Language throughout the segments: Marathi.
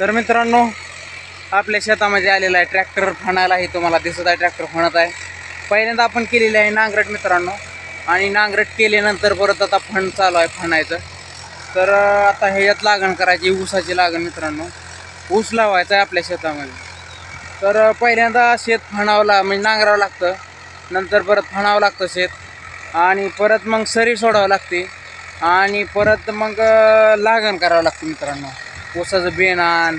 तर मित्रांनो आपल्या शेतामध्ये आलेला आहे ट्रॅक्टर फणायलाही तुम्हाला दिसत आहे ट्रॅक्टर फणत आहे. पहिल्यांदा आपण केलेली आहे नांगरट मित्रांनो. आणि नांगरट केल्यानंतर परत आता फण चालू आहे फणायचं. तर आता ह्याच्यात लागण करायची ऊसाची लागण मित्रांनो. ऊस लावायचा आहे आपल्या शेतामध्ये. तर पहिल्यांदा शेत फणावं ला म्हणजे नांगरावं लागतं. नंतर परत फणावं लागतं शेत. आणि परत मग सरी सोडावं लागते. आणि परत मग लागण करावं लागतं मित्रांनो. ऊसाचं बेण आण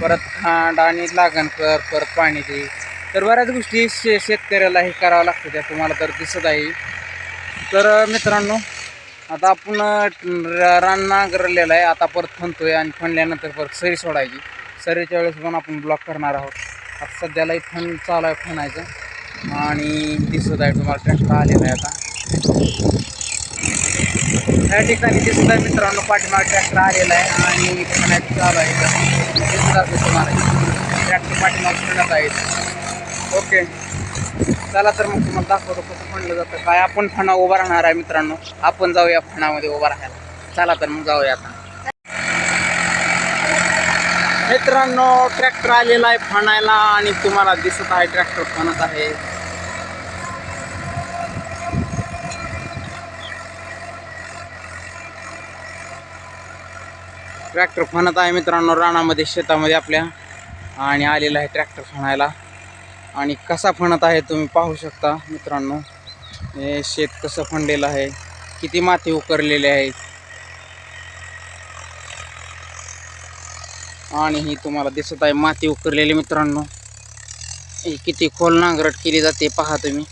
परत खांड आणि लागण कर परत पाणी दे. तर बऱ्याच गोष्टी शे शेतकऱ्याला हे करावं लागतं त्या तुम्हाला तर दिसत आहे. तर मित्रांनो आता आपण रान नांगरलेलं आहे. आता परत फणतोय आणि फणल्यानंतर परत सरी सोडायची. सरीच्या वेळेस पण आपण ब्लॉक करणार आहोत. आता सध्यालाही फण चालू आहे फणायचं आणि दिसत आहे तुम्हाला ट्रॅक्टर आलेला आहे आता. या ठिकाणी दिसत आहे मित्रांनो पाठीमागे ट्रॅक्टर आलेला आहे आणि फणायचं चालू आहे. तुम्हाला ट्रॅक्टर पाठीमागे फिरत आहेत ओके चला तर मग तुम्हाला दाखवतो कसं म्हणलं जातं. काय आपण फणा उभा राहणार आहे मित्रांनो. आपण जाऊया फणामध्ये उभा राहायला. चला तर मग जाऊया आता. मित्रांनो ट्रॅक्टर आलेला आहे फणायला आणि तुम्हाला दिसत आहे ट्रॅक्टर फणत आहे. ट्रॅक्टर फणत आहे मित्रांनो रानामध्ये शेतामध्ये आपल्या. आणि आलेला आहे ट्रॅक्टर फणायला. आणि कसा फणत आहे तुम्ही पाहू शकता मित्रांनो. हे शेत कसं फणलेलं आहे किती माती उकरलेले आहे आणि ही तुम्हाला दिसत आहे माती उकरलेली मित्रांनो. ही किती खोल नांगरट केली जाते पहा तुम्ही.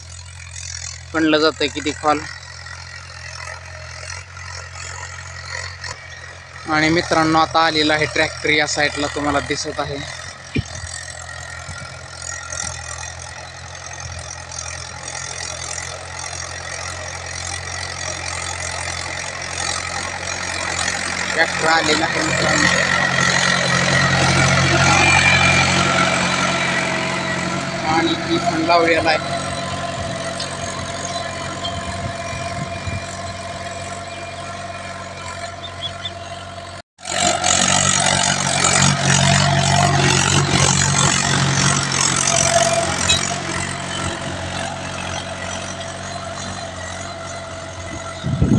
फणलं जातं किती खोल. आणि मित्रांनो आता आलेला आहे ट्रॅक्टर या साईडला तुम्हाला दिसत आहे. ट्रॅक्टर आलेला आहे मित्रांनो. आणि ती पण लावलेला आहे.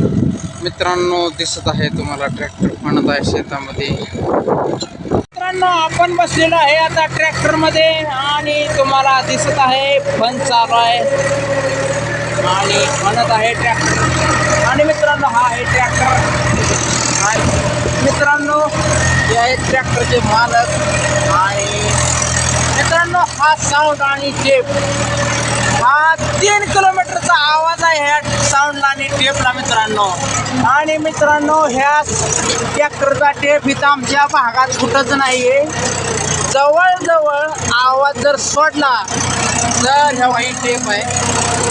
मित्रांनो दिसत आहे तुम्हाला ट्रॅक्टर म्हणत आहे शेतामध्ये. मित्रांनो आपण बसलेलो आहे आता ट्रॅक्टरमध्ये आणि तुम्हाला दिसत आहे फन चालू आहे. आणि म्हणत आहे ट्रॅक्टर आणि मित्रांनो हा आहे ट्रॅक्टर आणि मित्रांनो हे आहेत ट्रॅक्टरचे मालक. आणि मित्रांनो हा साऊंड आणि टेप हा तीन किलोमीटरचा आवाज आहे ह्या साऊंडला आणि टेपला मित्रांनो. आणि मित्रांनो ह्या ट्रॅक्टरचा टेप इथं आमच्या भागात कुठंच नाही आहे जवळजवळ आवाज जर सोडला तर ह्या वाई टेप आहे.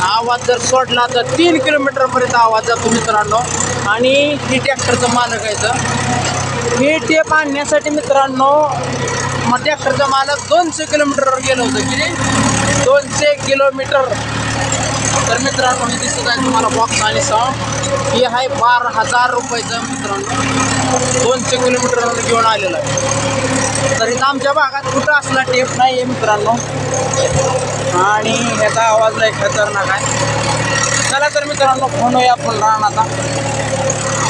आवाज जर सोडला तर तीन किलोमीटरपर्यंत आवाज जातो मित्रांनो. आणि ही ट्रॅक्टरचं मालक आहे तर ही टेप आणण्यासाठी मित्रांनो मग ट्रॅक्टरचा मालक दोनशे किलोमीटरवर गेलं होतं की दोनशे किलोमीटर. तर मित्रांनो हे दिसत आहे तुम्हाला बॉक्स आणि साऊंड हे आहे बारा हजार रुपयाचं मित्रांनो. दोनशे किलोमीटर घेऊन आलेलं आहे. तर इथं आमच्या भागात कुठं असला टेप नाही आहे मित्रांनो. आणि ह्याचा आवाज लय खतरनाक आहे. चला तर मित्रांनो फोन होऊया आपण राहणार आता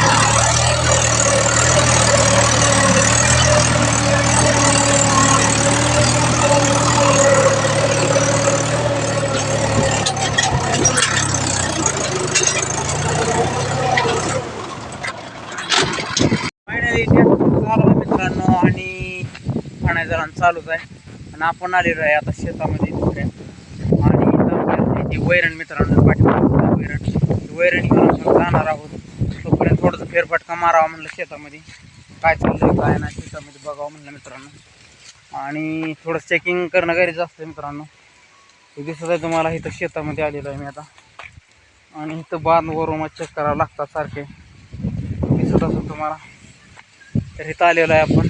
फायनली चालू आहे मित्रांनो आणि पाण्याचं रान चालूच आहे. आणि आपण आलेलो आहे आता शेतामध्ये दुसऱ्या. आणि इथं वैरण मित्रांनो पाठीमागे वैरण वैरण घेऊन आपण जाणार आहोत. तोपर्यंत थोडंसं फेरफटका मारावा म्हणलं शेतामध्ये. काय चाललंय काय नाही शेतामध्ये बघावं म्हणलं मित्रांनो. आणि थोडं चेकिंग करणं गरजेचं असतं मित्रांनो. हे दिसत आहे तुम्हाला इथं शेतामध्ये आलेलो आहे मी आता. आणि इथं बांधवरून चेक करावं लागतात सारखे. दिसत असेल तुम्हाला. तर इथं आलेलो आहे आपण.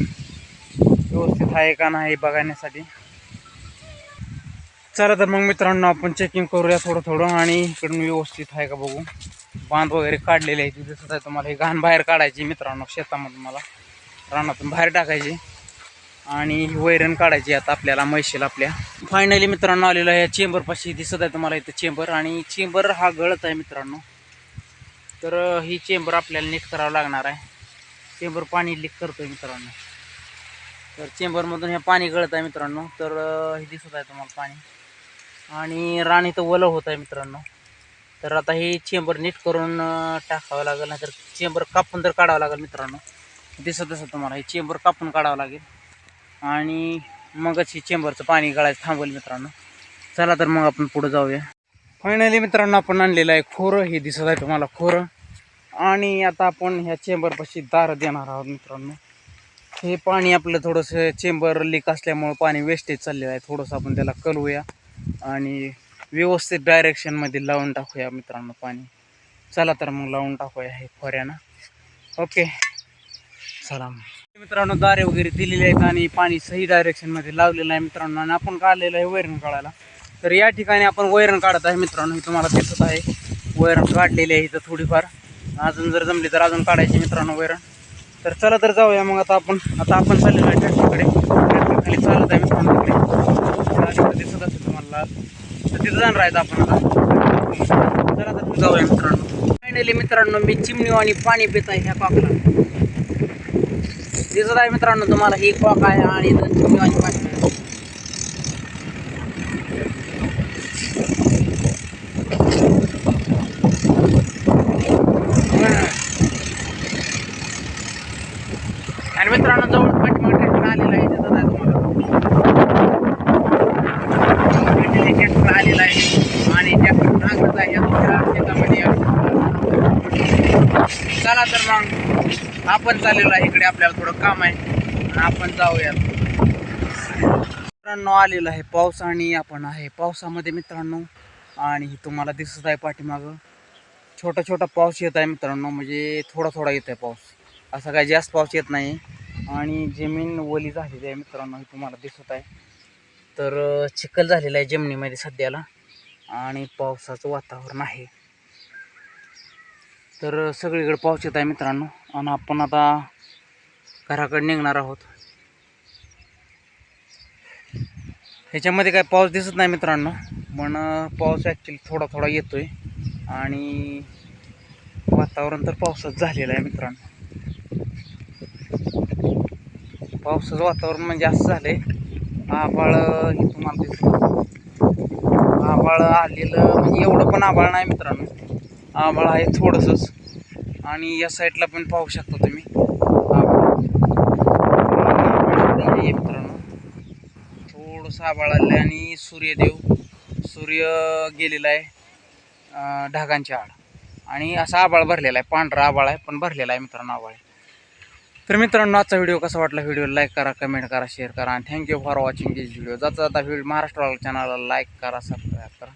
व्यवस्थित आहे का नाही बघण्यासाठी. चला तर मग मित्रांनो आपण चेकिंग करूया थोडं थोडं आणि इकडून व्यवस्थित आहे का बघू. बांध वगैरे काढलेले आहे दिसत आहे तुम्हाला हे घाण बाहेर काढायची मित्रांनो शेतामधून मला. रानातून बाहेर टाकायची आणि ही वैरण काढायची आता आपल्याला मैशील आपल्या. फायनली मित्रांनो आलेलं आहे चेंबरपाशी दिसत आहे तुम्हाला इथं चेंबर आणि चेंबर हा गळत आहे मित्रांनो. तर ही चेंबर आपल्याला नीट करावं लागणार आहे. चेंबर पाणी लीक करतोय मित्रांनो. तर चेंबरमधून हे पाणी गळत आहे मित्रांनो. तर हे दिसत आहे तुम्हाला पाणी. आणि रान इथं वलव होत आहे मित्रांनो. तर आता हे चेंबर नीट करून टाकावं लागेल. नाहीतर चेंबर कापून तर काढावं लागेल मित्रांनो. दिसत असं तुम्हाला हे चेंबर कापून काढावं लागेल. आणि मगच हे चेंबरचं पाणी गळायचं थांबवेल मित्रांनो. चला तर मग आपण पुढं जाऊया. फायनली मित्रांनो आपण आणलेलं आहे खोरं. हे दिसत आहे तुम्हाला खोरं. आणि आता आपण ह्या चेंबरपाशी दार देणार आहोत मित्रांनो. हे पाणी आपलं थोडंसं चेंबर लीक असल्यामुळं पाणी वेस्टेज चाललेलं आहे. थोडंसं आपण त्याला कलवूया आणि व्यवस्थित डायरेक्शनमध्ये लावून टाकूया मित्रांनो पाणी. चला तर मग लावून टाकूया हे खोऱ्यानं. ओके चला मग. मित्रांनो दारे वगैरे दिलेले आहेत आणि पाणी सही डायरेक्शनमध्ये लावलेलं आहे मित्रांनो. आणि आपण काढलेलं आहे वैरण काढायला. तर या ठिकाणी आपण वैरण काढत आहे मित्रांनो. हे तुम्हाला दिसत आहे. वैरण काढलेली आहे इथं थोडीफार. अजून जर जमली तर अजून काढायची मित्रांनो वैरण. तर चला तर जाऊया मग आता आपण. आता आपण चाललेलो आहे ट्रॅक्टरकडे खाली चालत आहे मित्रांनो तिकडे दिसत असेल तुम्हाला. तर तिथं जाणार आहेत आपण आता. चला तर जाऊया मित्रांनो. फायनली मित्रांनो मी चिमणी आणि पाणी पित आहे ह्या कॉकला दिसत आहे मित्रांनो तुम्हाला ही कॉक आहे आणि चिमणी आणि पाणी आहे. आणि मित्रांनो जवळ पाठीमागे ट्रॅक्टर आलेला आहे दिसत आहे तुम्हाला ट्रॅक्टर आलेला आहे आणि ट्रॅक्टर नांगरत आहे शेतामध्ये चला तर मग आपण चाललेलो आहे इकडे आपल्याला थोडं काम आहे. आपण जाऊया मित्रांनो आलेलं आहे पाऊस आणि आपण आहे पावसामध्ये मित्रांनो. आणि तुम्हाला दिसत आहे पाठीमागं. छोटा छोटा पाऊस येत आहे मित्रांनो म्हणजे थोडा थोडा येत आहे पाऊस. असा काही जास्त पाऊस येत नाही. आणि जमीन ओली झालेली आहे मित्रांनो हे तुम्हाला दिसत आहे. तर चिखल झालेला आहे जमिनीमध्ये सध्याला. आणि पावसाचं वातावरण आहे. तर सगळीकडे पाऊस येत आहे मित्रांनो. आणि आपण आता घराकडे निघणार आहोत. ह्याच्यामध्ये काय पाऊस दिसत नाही मित्रांनो. पण पाऊस ॲक्च्युली थोडा थोडा येतो आहे आणि वातावरण तर पावसाचं झालेलं आहे मित्रांनो. पावसाचं वातावरण म्हणजे असं झालंय. आभाळ हे तुम्हाला दिसत आभाळ आलेलं म्हणजे एवढं पण आभाळ नाही मित्रांनो. आभाळ आहे थोडंसंच. आणि या साईडला पण पाहू शकता तुम्ही. आहे मित्रांनो. थोडंसं आभाळ आलं आणि सूर्यदेव सूर्य गेलेला आहे अं, ढगांच्या आड. आणि असा आभाळ भरलेला आहे. पांढरा आभाळ आहे पण भरलेला आहे मित्रांनो आभाळ. तर मित्रांनो आजचा व्हिडिओ कसा वाटला व्हिडिओ लाईक करा कमेंट करा शेअर करा आणि thank you for watching this video जाता जाता व्हिडिओ महाराष्ट्र चॅनलला लाईक करा सबस्क्राईब करा.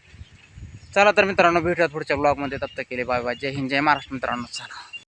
चला तर मित्रांनो भेटूयात पुढच्या ब्लॉगमध्ये तप्त केले बाय बाय जय हिंद जय महाराष्ट्र मित्रांनो. चला.